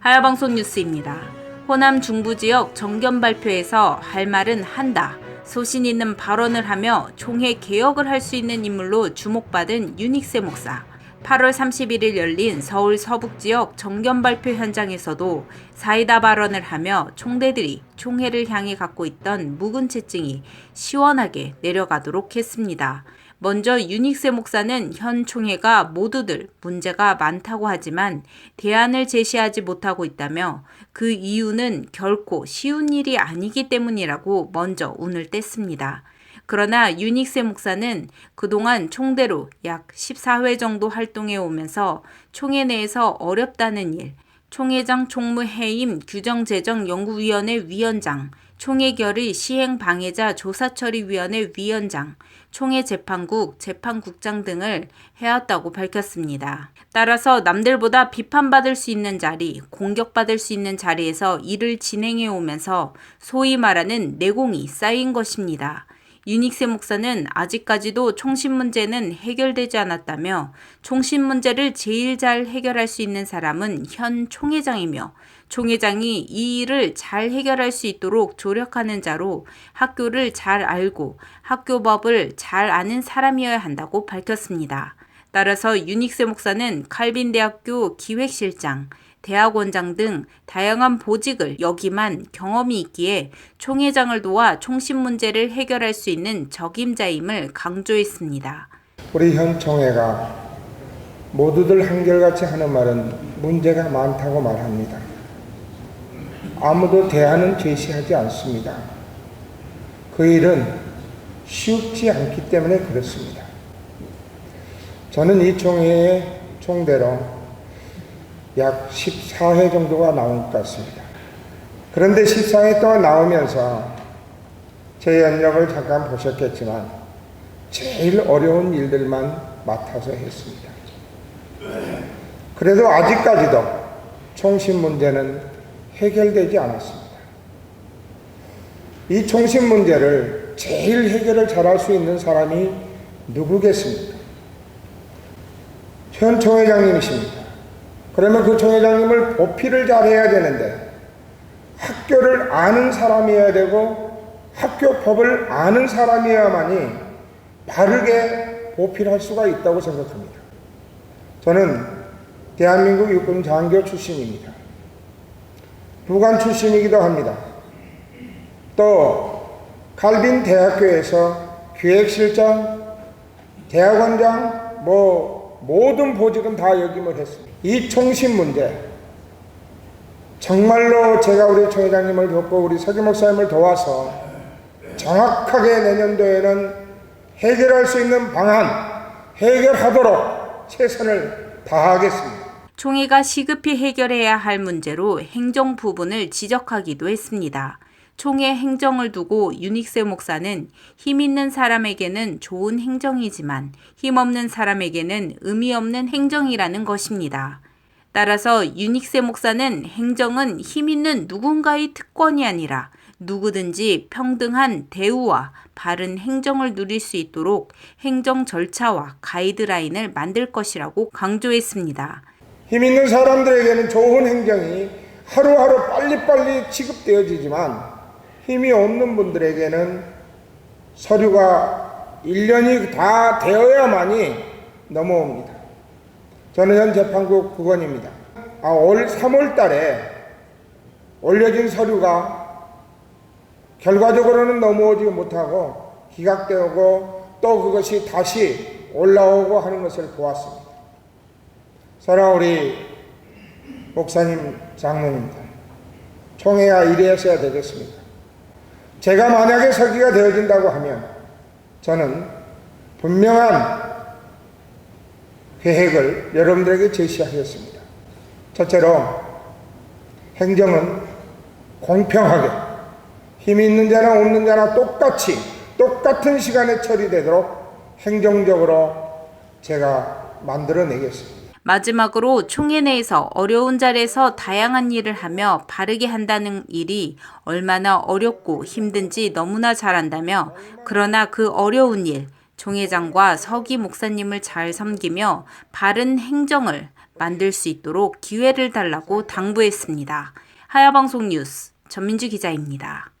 하야방송 뉴스입니다. 호남 중부 지역 정견 발표에서 할 말은 한다. 소신 있는 발언을 하며 총회 개혁을 할 수 있는 인물로 주목받은 유닉세 목사. 8월 31일 열린 서울 서북 지역 정견 발표 현장에서도 사이다 발언을 하며 총대들이 총회를 향해 갖고 있던 묵은 채증이 시원하게 내려가도록 했습니다. 먼저 유닉세 목사는 현 총회가 모두들 문제가 많다고 하지만 대안을 제시하지 못하고 있다며 그 이유는 결코 쉬운 일이 아니기 때문이라고 먼저 운을 뗐습니다. 그러나 유닉세 목사는 그동안 총대로 약 14회 정도 활동해 오면서 총회 내에서 어렵다는 일, 총회장 총무해임 규정제정연구위원회 위원장, 총회결의 시행 방해자 조사처리위원회 위원장, 총회재판국 재판국장 등을 해왔다고 밝혔습니다. 따라서 남들보다 비판받을 수 있는 자리, 공격받을 수 있는 자리에서 일을 진행해 오면서 소위 말하는 내공이 쌓인 것입니다. 유닉세 목사는 아직까지도 총신 문제는 해결되지 않았다며 총신 문제를 제일 잘 해결할 수 있는 사람은 현 총회장이며 총회장이 이 일을 잘 해결할 수 있도록 조력하는 자로 학교를 잘 알고 학교법을 잘 아는 사람이어야 한다고 밝혔습니다. 따라서 유닉세 목사는 칼빈 대학교 기획실장, 대학원장 등 다양한 보직을 역임한 경험이 있기에 총회장을 도와 총신 문제를 해결할 수 있는 적임자임을 강조했습니다. 우리 현 총회가 모두들 한결같이 하는 말은 문제가 많다고 말합니다. 아무도 대안은 제시하지 않습니다. 그 일은 쉽지 않기 때문에 그렇습니다. 저는 이 총회의 총대로 약 14회 정도가 나온 것 같습니다. 그런데 14회 동안 나오면서 제 연력을 잠깐 보셨겠지만 제일 어려운 일들만 맡아서 했습니다. 그래도 아직까지도 총신 문제는 해결되지 않았습니다. 이 총신 문제를 제일 해결을 잘할 수 있는 사람이 누구겠습니까? 현 총회장님이십니다. 그러면 그 총회장님을 보필을 잘해야 되는데 학교를 아는 사람이어야 되고 학교 법을 아는 사람이어야만이 바르게 보필할 수가 있다고 생각합니다. 저는 대한민국 육군 장교 출신입니다. 부관 출신이기도 합니다. 또 칼빈 대학교에서 기획실장, 대학원장, 뭐 모든 보직은 다 역임을 했습니다. 이 총신 문제 정말로 제가 우리 총회장님을 돕고 우리 서기 목사님을 도와서 정확하게 내년도에는 해결할 수 있는 방안 해결하도록 최선을 다하겠습니다. 총회가 시급히 해결해야 할 문제로 행정 부분을 지적하기도 했습니다. 총회 행정을 두고 유닉세 목사는 힘 있는 사람에게는 좋은 행정이지만 힘 없는 사람에게는 의미 없는 행정이라는 것입니다. 따라서 유닉세 목사는 행정은 힘 있는 누군가의 특권이 아니라 누구든지 평등한 대우와 바른 행정을 누릴 수 있도록 행정 절차와 가이드라인을 만들 것이라고 강조했습니다. 힘 있는 사람들에게는 좋은 행정이 하루하루 빨리빨리 취급되어지지만 힘이 없는 분들에게는 서류가 1년이 다 되어야만이 넘어옵니다. 저는 현 재판국 국원입니다. 아, 올 3월 달에 올려진 서류가 결과적으로는 넘어오지 못하고 기각되고 또 그것이 다시 올라오고 하는 것을 보았습니다. 사랑 우리 목사님, 장로님들, 총회야 이래서야 되겠습니까? 제가 만약에 서기가 되어진다고 하면 저는 분명한 계획을 여러분들에게 제시하겠습니다. 첫째로 행정은 공평하게 힘 있는 자나 없는 자나 똑같이 똑같은 시간에 처리되도록 행정적으로 제가 만들어내겠습니다. 마지막으로 총회 내에서 어려운 자리에서 다양한 일을 하며 바르게 한다는 일이 얼마나 어렵고 힘든지 너무나 잘 안다며 그러나 그 어려운 일, 총회장과 서기 목사님을 잘 섬기며 바른 행정을 만들 수 있도록 기회를 달라고 당부했습니다. 하야방송 뉴스 전민주 기자입니다.